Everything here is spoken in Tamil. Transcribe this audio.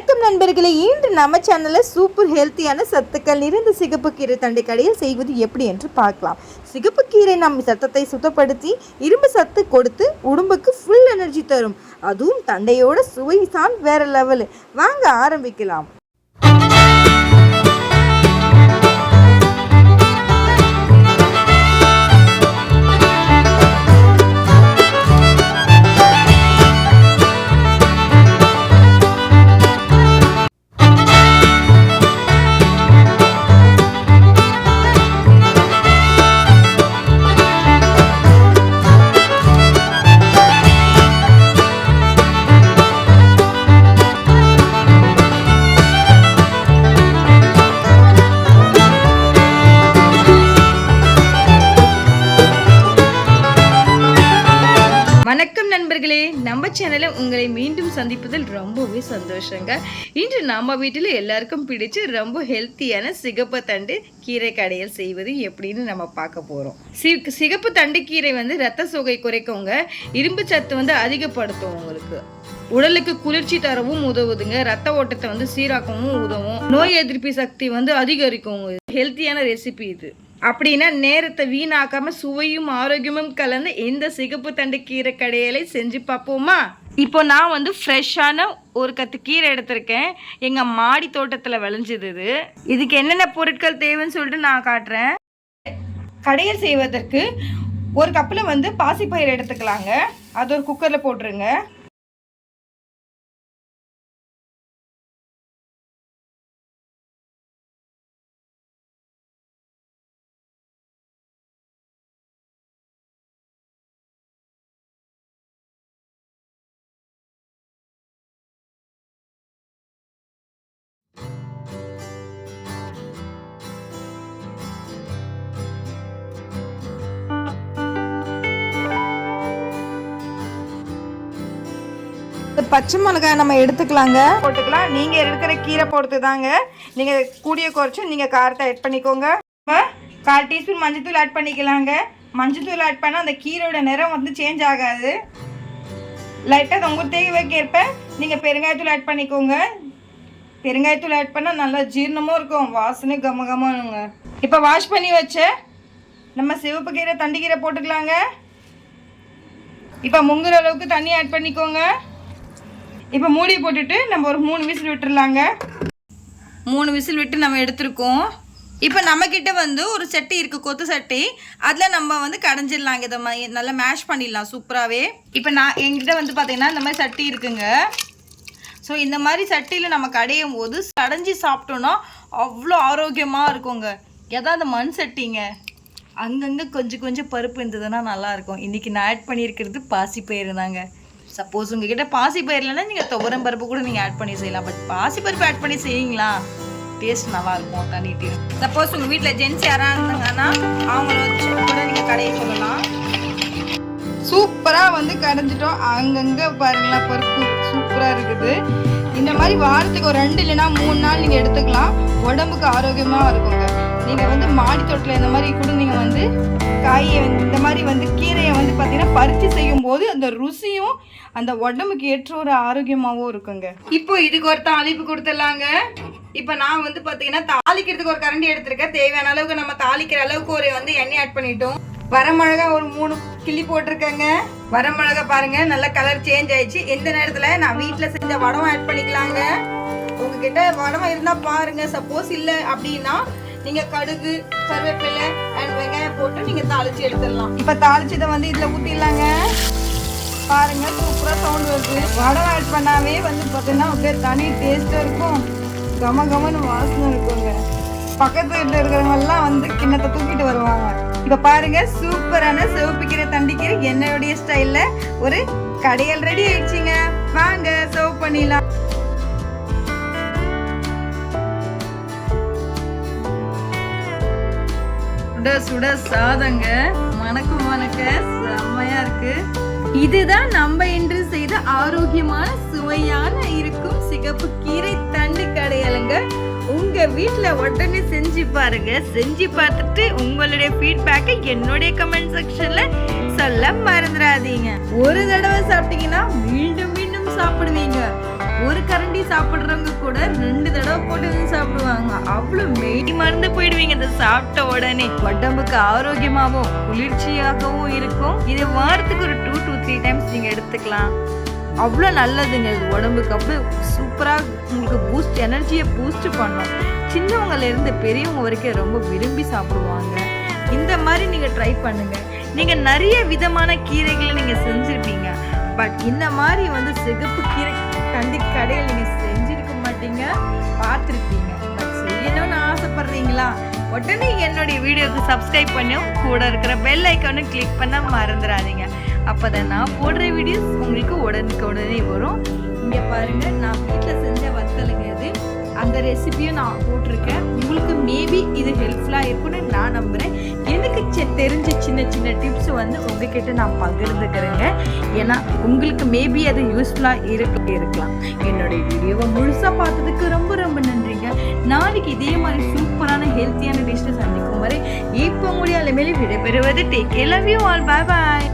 வணக்கம் நண்பர்களே. இன்று நம்ம சேனலில் சூப்பர் ஹெல்த்தியான சத்துக்கள் நிறைந்த சிகப்பு கீரை தண்டை கடையில் செய்வது எப்படி என்று பார்க்கலாம். சிகப்பு கீரை நம்ம சத்தத்தை சுத்தப்படுத்தி இரும்பு சத்து கொடுத்து உடம்புக்கு ஃபுல் எனர்ஜி தரும். அதுவும் தண்டையோட சுவை தான் வேற லெவலு வாங்க ஆரம்பிக்கலாம். நண்பர்களே நம்ம சேனலில் உங்களை மீண்டும் சந்திப்பதில் ரொம்பவே சந்தோஷங்க. இன்று நம்ம வீட்டில் எல்லாருக்கும் பிடிச்சு ரொம்ப ஹெல்த்தியான சிகப்பு தண்டு கீரை கடையில் செய்வது எப்படின்னு நம்ம பார்க்க போகிறோம் சி சிகப்பு தண்டு கீரை வந்து ரத்த சோகை குறைக்குங்க. இரும்பு சத்து வந்து அதிகப்படுத்தும் உங்களுக்கு. உடலுக்கு குளிர்ச்சி தரவும் உதவுதுங்க. ரத்த ஓட்டத்தை வந்து சீராக்கவும் உதவும். நோய் எதிர்ப்பு சக்தி வந்து அதிகரிக்கும் ஹெல்த்தியான ரெசிபி இது. அப்படின்னா நேரத்தை வீணாக்காம சுவையும் ஆரோக்கியமும் கலந்து இந்த சிகப்பு தண்டு கீரை கடையலை செஞ்சு பார்ப்போமா? இப்போ நான் வந்து ஃப்ரெஷ்ஷான ஒரு கத்து கீரை எடுத்திருக்கேன். எங்கள் மாடி தோட்டத்தில் விளைஞ்சது இது. இதுக்கு என்னென்ன பொருட்கள் தேவைன்னு சொல்லிட்டு நான் காட்டுறேன். கடையல் செய்வதற்கு ஒரு கப்பில் வந்து பாசிப்பயிர் எடுத்துக்கலாங்க. அது ஒரு குக்கரில் போட்டுருங்க. பச்சை மிளகாய் நம்ம எடுத்துக்கலாங்க. போட்டுக்கலாம். நீங்கள் இருக்கிற கீரை பொறுத்து தாங்க நீங்கள் கூடிய குறைச்சி நீங்கள் காரத்தை ஆட் பண்ணிக்கோங்க. கால் டீஸ்பூன் மஞ்சத்தூள் ஆட் பண்ணிக்கலாங்க. மஞ்சத்தூள் ஆட் பண்ணால் அந்த கீரையோட நிறம் வந்து சேஞ்ச் ஆகாது. லைட்டாக உங்கள் தேவைக்கு ஏற்ப நீங்கள் பெருங்காயத்தூள் ஆட் பண்ணிக்கோங்க. பெருங்காயத்தூள் ஆட் பண்ணால் நல்லா ஜீரணமும் இருக்கும். வாசனை கம கமனுங்க இப்போ வாஷ் பண்ணி வச்ச நம்ம சிவப்பு கீரை தண்டு கீரை போட்டுக்கலாங்க. இப்போ முங்குற அளவுக்கு தண்ணி ஆட் பண்ணிக்கோங்க. இப்போ மூடி போட்டுட்டு நம்ம ஒரு மூணு விசில் விட்டுறலாங்க. மூணு விசில் விட்டு நம்ம எடுத்துருக்கோம். இப்போ நம்மக்கிட்ட வந்து ஒரு சட்டி இருக்குது கொத்து சட்டி. அதில் நம்ம வந்து கடைஞ்சிடலாங்க. இதை மாதிரி நல்லா மேஷ் பண்ணிடலாம் சூப்பராகவே இப்போ நான் எங்கிட்ட வந்து பார்த்தீங்கன்னா இந்த மாதிரி சட்டி இருக்குங்க. ஸோ இந்த மாதிரி சட்டியில் நம்ம கடையும் போது கடைஞ்சி சாப்பிட்டோன்னா அவ்வளோ ஆரோக்கியமாக இருக்குங்க. ஏதாவது மண் சட்டிங்க. அங்கங்கே கொஞ்சம் கொஞ்சம் பருப்பு இருந்ததுன்னா நல்லாயிருக்கும் இன்றைக்கி நான் ஆட் பண்ணியிருக்கிறது பாசி போயிருந்தாங்க தாங்க சப்போஸ் உங்ககிட்ட பாசி பயிர் இல்லைன்னா நீங்கள் துவரம் பருப்பு கூட நீங்கள் ஆட் பண்ணி செய்யலாம். பட் பாசி பருப்பு ஆட் பண்ணி செய்யுங்களா டேஸ்ட் நல்லா இருக்கும் தண்ணி டீ சப்போஸ் உங்கள் வீட்டில் ஜென்ஸ் யாராக இருந்தாங்கன்னா அவங்கள வச்சு கூட நீங்கள் கடையை சொல்லலாம். சூப்பராக வந்து கடைஞ்சிட்டோம். அங்கங்கே பாருங்களா பருப்பு சூப்பராக இருக்குது. மாதிரி வாரத்துக்கு ஒரு ரெண்டு இல்லைன்னா மூணு நாள் நீங்கள் எடுத்துக்கலாம். உடம்புக்கு ஆரோக்கியமாக இருக்குங்க. நீங்கள் வந்து மாடி தோட்டத்தில் இந்த மாதிரி கூட நீங்கள் வந்து காயை வந்து இந்த மாதிரி வந்து கீரையை வந்து பார்த்தீங்கன்னா பறித்து செய்யும் போது அந்த ருசியும் அந்த உடம்புக்கு ஏற்ற ஒரு ஆரோக்கியமாகவும் இருக்குங்க. இப்போ இதுக்கு ஒரு தாளிப்பு கொடுத்துடலாங்க. இப்போ நான் வந்து பார்த்தீங்கன்னா தாளிக்கிறதுக்கு ஒரு கரண்டி எடுத்திருக்கேன். தேவையான அளவுக்கு நம்ம தாளிக்கிற அளவுக்கு ஒரு வந்து எண்ணெய் ஆட் பண்ணிட்டோம். வரமிளகா ஒரு மூணு கிள்ளி போட்டிருக்கேங்க. வரமிளகா பாருங்க நல்ல கலர் சேஞ்ச் ஆயிடுச்சு. இந்த நேரத்தில்? நான் வீட்டில் செஞ்ச வடம் ஆட் பண்ணிக்கலாங்க. உங்ககிட்ட வடம் இருந்தால் பாருங்க. சப்போஸ் இல்லை அப்படின்னா நீங்க கடுகு கருவேப்பிலை அண்ட் வெங்காயம் போட்டு நீங்க தாளிச்சு எடுத்துடலாம். இப்போ தாளிச்சதை வந்து இதில் ஊற்றிடலாங்க பாருங்க சூப்பரா சவுண்ட் வருது. வடம் ஆட் பண்ணாவே வந்து பார்த்தீங்கன்னா அப்படியே தனி டேஸ்ட்டாக இருக்கும். கம கமன்னு வாசனை இருக்குங்க. பக்கத்து வீட்டில் இருக்கிறவங்க எல்லாம் வந்து கிண்ணத்தை தூக்கிட்டு வருவாங்க. இப்போ பாருங்க சூப்பரான சிவப்பு கீரை தண்டிக்கீரை என்னுடைய ஸ்டைலில் ஒரு கடையல் ரெடி ஆயிடுச்சுங்க. வாங்க சர்வ் பண்ணிடலாம். சுட சுட சாதங்க. வணக்கம் மணக்க செம்மையா இருக்கு. இதுதான் நம்ம இன்று செய்த ஆரோக்கியமான சுவையான இருக்கும் சிகப்பு கீரை தண்டு கடையலுங்க. உங்க வீட்டில் உடனே செஞ்சு பாருங்க. செஞ்சு பார்த்துட்டு உங்களுடைய ஃபீட்பேக்கை என்னுடைய கமெண்ட் செக்ஷன்ல சொல்ல மறந்துடாதீங்க ஒரு தடவை சாப்பிட்டீங்கன்னா மீண்டும் மீண்டும் சாப்பிடுவீங்க. ஒரு கரண்டி சாப்பிடுறவங்க கூட ரெண்டு தடவை போட்டு வந்து சாப்பிடுவாங்க. அவ்வளோ மெய் மறந்து போயிடுவீங்க. இதை சாப்பிட்ட உடனே உடம்புக்கு ஆரோக்கியமாகவும் குளிர்ச்சியாகவும் இருக்கும். இது வாரத்துக்கு ஒரு டூ டூ த்ரீ டைம்ஸ் நீங்கள் எடுத்துக்கலாம். அவ்வளோ நல்லதுங்க இது உடம்புக்கு. அவ்வளோ சூப்பராக உங்களுக்கு பூஸ்ட் எனர்ஜியை பூஸ்ட் பண்ணும். சின்னவங்கலேருந்து பெரியவங்க வரைக்கும் ரொம்ப விரும்பி சாப்பிடுவாங்க. இந்த மாதிரி நீங்கள் ட்ரை பண்ணுங்கள் நீங்கள் நிறைய விதமான கீரைகளை நீங்கள் செஞ்சுருப்பீங்க. பட் இந்த மாதிரி வந்து சிகப்பு கீரை கண்டி கடையில் நீங்கள் செஞ்சிருக்க மாட்டீங்க பார்த்துருப்பீங்க. பட் செய்யணும்னு ஆசைப்படுறீங்களா? உடனே என்னுடைய வீடியோக்கு சப்ஸ்கிரைப் பண்ணியும் கூட இருக்கிற பெல் ஐக்கானும் கிளிக் பண்ண மறந்துடாதீங்க. அப்போ தான் நான் போடுற வீடியோஸ் உங்களுக்கு உடனுக்கு உடனே வரும். இங்கே பாருங்கள் நான் வீட்டில் செஞ்ச வத்தலுங்க இது. அந்த ரெசிபியும் நான் போட்டிருக்கேன். உங்களுக்கு மேபி இது ஹெல்ப்ஃபுல்லாக இருக்கும்னு நான் நம்புகிறேன் எனக்கு தெரிஞ்ச சின்ன சின்ன டிப்ஸ் வந்து உங்ககிட்ட நான் பகிர்ந்துக்கிறேங்க. ஏன்னா உங்களுக்கு மேபி அது யூஸ்ஃபுல்லாக இருக்கு இருக்கலாம். என்னுடைய வீடியோவை முழுசாக பார்த்ததுக்கு ரொம்ப ரொம்ப நன்றிங்க. நாளைக்கு இதே மாதிரி சூப்பரான ஹெல்த்தியான டிஷ்ஷை சந்திக்கும் வரை இப்போ முடியாத மேலே விடைபெறுவது take love you all bye bye